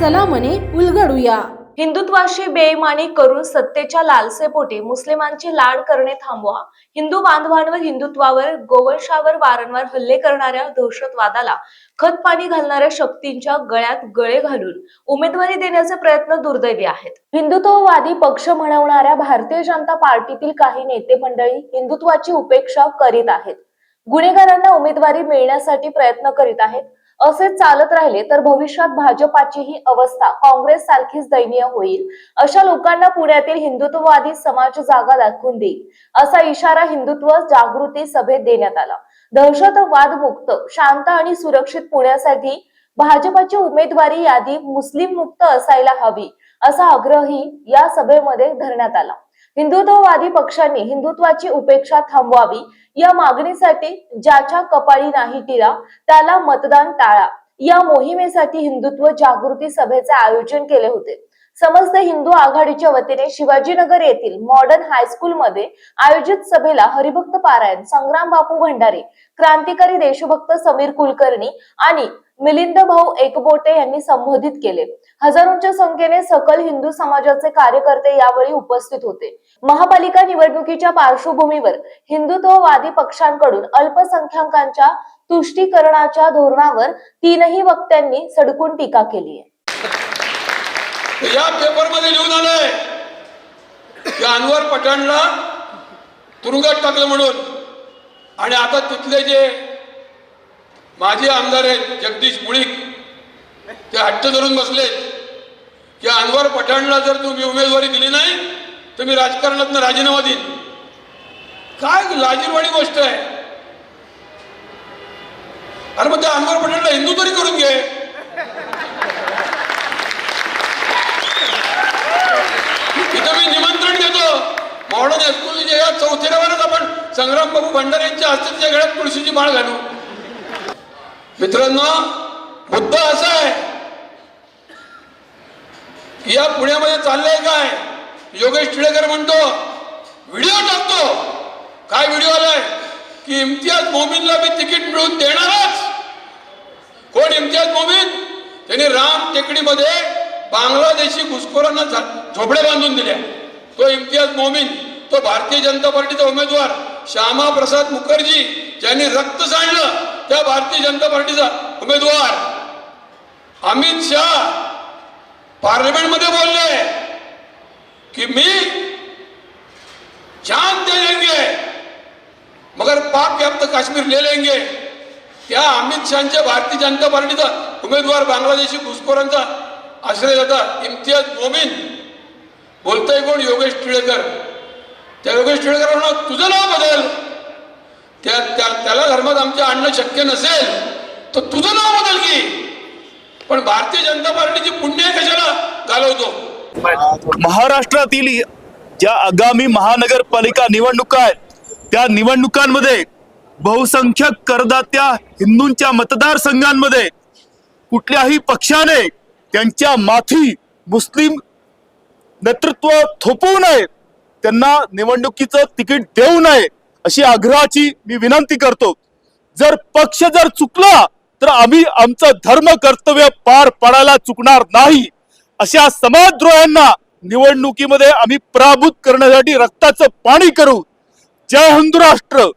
चला मने उलगडूया. हिंदुत्वाशी बेईमानी करून सत्तेच्या लालसेपोटी मुस्लिमांची लाड करणे थांबवा. हिंदू बांधवांवर हिंदुत्वावर गोवंशावर वारंवार हल्ले करणाऱ्या दहशतवादाला खत पाणी घालणाऱ्या शक्तींच्या गळ्यात गळे घालून उमेदवारी देण्याचे प्रयत्न दुर्दैवी आहेत. हिंदुत्ववादी पक्ष म्हणवणाऱ्या भारतीय जनता पार्टीतील काही नेते मंडळी हिंदुत्वाची उपेक्षा करीत आहेत. गुन्हेगारांना उमेदवारी मिळण्यासाठी प्रयत्न करीत आहेत. असे चालत राहिले तर भविष्यात भाजपाची ही अवस्था काँग्रेस सारखीच दयनीय होईल. अशा लोकांना पुण्यातील हिंदुत्ववादी समाज जागा दाखवून देईल असा इशारा हिंदुत्व जागृती सभेत देण्यात आला. दहशतवाद मुक्त शांत आणि सुरक्षित पुण्यासाठी भाजपाची उमेदवारी यादी मुस्लिम मुक्त असायला हवी असा आग्रही या सभेमध्ये धरण्यात आला. हिंदुत्ववादी पक्षांनी हिंदुत्वाची उपेक्षा थांबवावी या मागणीसाठी ज्याच्या कपाळी नाही टिरा त्याला मतदान टाळा. या मोहिमेसाठी हिंदुत्व जागृती सभेचे आयोजन केले होते. समस्त हिंदू आघाडीच्या वतीने शिवाजीनगर येथील मॉडर्न हायस्कूल मध्ये आयोजित सभेला हरिभक्त पारायण संग्राम बापू भंडारे क्रांतिकारी देशभक्त समीर कुलकर्णी आणि मिलिंद भाऊ एकबोटे यांनी संबोधित केले. हजारोंच्या संख्येने सकल हिंदू समाजाचे कार्यकर्ते यावेळी उपस्थित होते. महापालिका निवडणुकीच्या पार्श्वभूमीवर हिंदुत्ववादी पक्षांकडून अल्पसंख्याकांच्या तुष्टीकरणाच्या धोरणावर तीनही वक्त्यांनी सडकून टीका केली आहे. या पेपरमध्ये लिहून आलंय की अनवर पठाणला तुरुंगात टाकलं म्हणून. आणि आता तिथले जे माजी आमदार आहेत जगदीश मुळीक. ते हट्ट धरून बसलेत. की अनवर पठाणला जर तुम्ही उमेदवारी दिली नाही तर मी राजकारणातनं राजीनामा देईन. काय लाजीरवाणी गोष्ट आहे? अरे मग त्या अनवर पठाणला हिंदू तरी करून घे. तिथं मी निमंत्रण देतो. मॉडर्न हायस्कूलच्या या चौथीरावरच आपण संग्राम बाबू भंडारे यांच्या हस्तीच्या गळ्यात तुळशीची माळ घालू. मित्रांनो मुद्दा असा आहे की या पुण्यामध्ये चाललंय काय? योगेश टिळेकर म्हणतो व्हिडिओ टाकतो. काय व्हिडिओ आलाय? की इम्तियाज मोमीनला मी तिकीट मिळवून देणारच. कोण इम्तियाज मोमीन? त्यांनी राम टेकडीमध्ये बांगलादेशी घुसखोरांना झा- झोपड्या बांधून दिल्या. तो इम्तियाज मोमीन तो भारतीय जनता पार्टीचा उमेदवार श्यामा प्रसाद मुखर्जी ज्यांनी रक्त सांडलं त्या भारतीय जनता पार्टीचा उमेदवार अमित शहा पार्लमेंटमध्ये बोलले की मी जान दे लेंगे मगर पाक व्याप्त काश्मीर ले लेंगे. त्या अमित शहाच्या भारतीय जनता पार्टीचा उमेदवार बांगलादेशी घुसखोरांचा आश्रय देता इम्तियाज मोमीन. बोलतोय कोण? योगेश टिळेकर. त्या योगेश टिळेकर म्हणा तुझं नाव बदल. त्या त्याला धर्मात आमच्या आणणं शक्य नसेल तर तुझं नाव बदल की. पण भारतीय जनता पार्टीची पुण्य कशाला? घालवतो. महाराष्ट्रातील ज्या आगामी महानगरपालिका निवडणुका आहेत त्या निवडणुकांमध्ये बहुसंख्यक करदात्या हिंदूंच्या मतदारसंघांमध्ये कुठल्याही पक्षाने त्यांच्या माथी मुस्लिम नेतृत्व थोपवू नये त्यांना निवडणुकीचं तिकीट देऊ नये. अशी आग्रहाची मी विनंती करतो. जर पक्ष जर चुकला तर आम्ही आमचं धर्म कर्तव्य पार पाडायला चुकणार नाही. अशा समाजद्रोह्यांना निवडणुकीमध्ये आम्ही पराभूत करण्यासाठी रक्ताचं पाणी करू. जय हिंदू राष्ट्र.